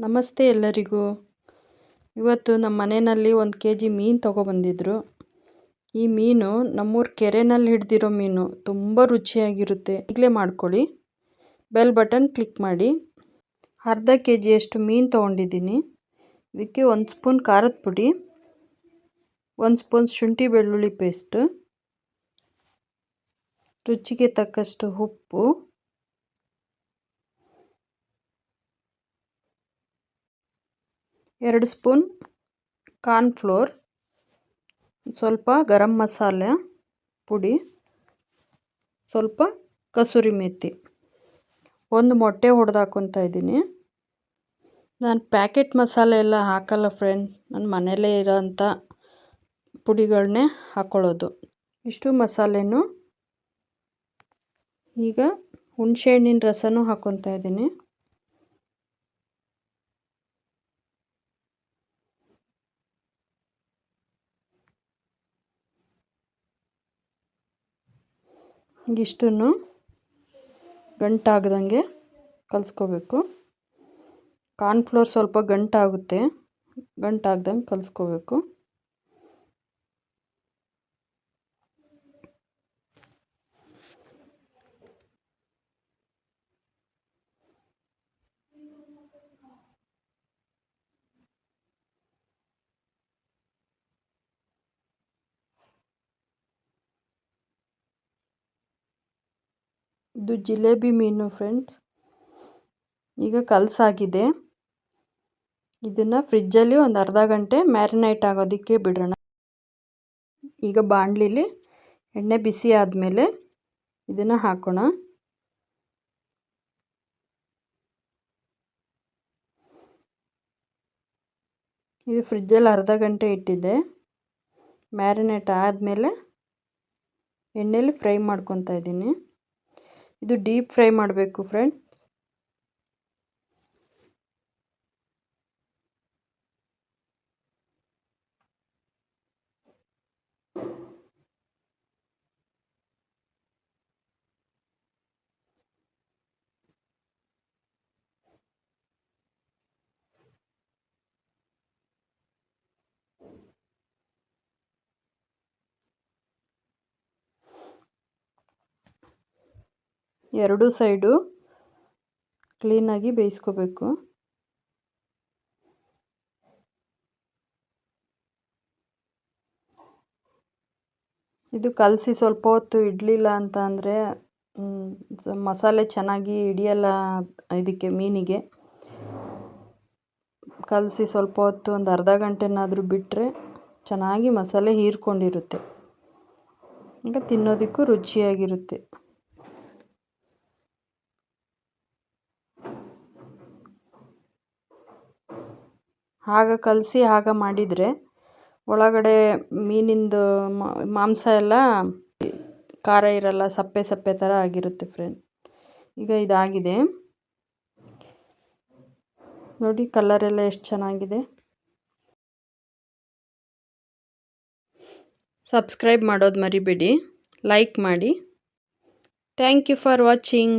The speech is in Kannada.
ನಮಸ್ತೆ ಎಲ್ಲರಿಗೂ. ಇವತ್ತು ನಮ್ಮ ಮನೆಯಲ್ಲಿ ಒಂದು ಕೆ ಜಿ ಮೀನು ತೊಗೊಬಂದಿದ್ರು. ಈ ಮೀನು ನಮ್ಮೂರ ಕೆರೆನಲ್ಲಿ ಹಿಡ್ದಿರೋ ಮೀನು. ತುಂಬ ರುಚಿಯಾಗಿರುತ್ತೆ. ಈಗಲೇ ಮಾಡ್ಕೊಳ್ಳಿ. ಬೆಲ್ ಬಟನ್ ಕ್ಲಿಕ್ ಮಾಡಿ. ಅರ್ಧ ಕೆ ಜಿಯಷ್ಟು ಮೀನು ತೊಗೊಂಡಿದ್ದೀನಿ. ಇದಕ್ಕೆ ಒಂದು ಸ್ಪೂನ್ ಖಾರದ ಪುಡಿ, ಒಂದು ಸ್ಪೂನ್ ಶುಂಠಿ ಬೆಳ್ಳುಳ್ಳಿ ಪೇಸ್ಟ್, ರುಚಿಗೆ ತಕ್ಕಷ್ಟು ಉಪ್ಪು ಎರಡು ಸ್ಪೂನ್ ಕಾರ್ನ್ಫ್ಲೋರ್, ಸ್ವಲ್ಪ ಗರಂ ಮಸಾಲೆ ಪುಡಿ, ಸ್ವಲ್ಪ ಕಸೂರಿ ಮೇಥಿ ಒಂದು ಮೊಟ್ಟೆ ಹೊಡೆದು ಹಾಕ್ಕೊತಾ ಇದ್ದೀನಿ. ನಾನು ಪ್ಯಾಕೆಟ್ ಮಸಾಲೆ ಎಲ್ಲ ಹಾಕಲ್ಲ ಫ್ರೆಂಡ್ ನನ್ನ ಮನೆಯಲ್ಲೇ ಇರೋಂಥ ಪುಡಿಗಳನ್ನೇ ಹಾಕ್ಕೊಳ್ಳೋದು ಇಷ್ಟು ಮಸಾಲೆನೂ ಈಗ ಹುಣಸೆಹಣ್ಣಿನ ರಸನೂ ಹಾಕ್ಕೊತಾ ಇದ್ದೀನಿ. ಇಷ್ಟನ್ನು ಗಂಟಾಗ್ದಂಗೆ ಕಲಿಸ್ಕೋಬೇಕು. ಕಾರ್ನ್ಫ್ಲೋರ್ ಸ್ವಲ್ಪ ಗಂಟಾಗುತ್ತೆ. ಗಂಟಾಗ್ದಂಗೆ ಕಲಿಸ್ಕೋಬೇಕು. ಇದು ಜಿಲೇಬಿ ಮೀನು ಫ್ರೆಂಡ್ಸ್. ಈಗ ಕಲಸಾಗಿದೆ. ಇದನ್ನು ಫ್ರಿಜ್ಜಲ್ಲಿ ಒಂದು ಅರ್ಧ ಗಂಟೆ ಮ್ಯಾರಿನೇಟ್ ಆಗೋದಕ್ಕೆ ಬಿಡೋಣ. ಈಗ ಬಾಣಲಿಲಿ ಎಣ್ಣೆ ಬಿಸಿ ಆದಮೇಲೆ ಇದನ್ನು ಹಾಕೋಣ. ಇದು ಫ್ರಿಜ್ಜಲ್ಲಿ ಅರ್ಧ ಗಂಟೆ ಇಟ್ಟಿದ್ದೆ ಮ್ಯಾರಿನೇಟ್ ಆದಮೇಲೆ ಎಣ್ಣೆಲಿ ಫ್ರೈ ಮಾಡ್ಕೊತಾ ಇದ್ದೀನಿ. ಇದು ಡೀಪ್ ಫ್ರೈ ಮಾಡಬೇಕು ಫ್ರೆಂಡ್ ಎರಡೂ ಸೈಡು ಕ್ಲೀನಾಗಿ ಬೇಯಿಸ್ಕೋಬೇಕು. ಇದು ಕಲಸಿ ಸ್ವಲ್ಪ ಹೊತ್ತು ಇಡಲಿಲ್ಲ ಅಂತ ಅಂದರೆ ಮಸಾಲೆ ಚೆನ್ನಾಗಿ ಹಿಡಿಯಲ್ಲ ಇದಕ್ಕೆ ಮೀನಿಗೆ. ಕಲಸಿ ಸ್ವಲ್ಪ ಹೊತ್ತು ಒಂದು ಅರ್ಧ ಗಂಟೆನಾದರೂ ಬಿಟ್ಟರೆ ಚೆನ್ನಾಗಿ ಮಸಾಲೆ ಹೀರ್ಕೊಂಡಿರುತ್ತೆ. ಈಗ ತಿನ್ನೋದಕ್ಕೂ ರುಚಿಯಾಗಿರುತ್ತೆ. ಆಗ ಕಲಸಿ ಆಗ ಮಾಡಿದರೆ ಒಳಗಡೆ ಮೀನಿಂದು ಮಾಂಸ ಎಲ್ಲ ಖಾರ ಇರಲ್ಲ, ಸಪ್ಪೆ ಸಪ್ಪೆ ಥರ ಆಗಿರುತ್ತೆ ಫ್ರೆಂಡ್ ಈಗ ಇದಾಗಿದೆ. ನೋಡಿ ಕಲರೆಲ್ಲ ಎಷ್ಟು ಚೆನ್ನಾಗಿದೆ. ಸಬ್ಸ್ಕ್ರೈಬ್ ಮಾಡೋದು ಮರಿಬೇಡಿ. ಲೈಕ್ ಮಾಡಿ. Thank you for watching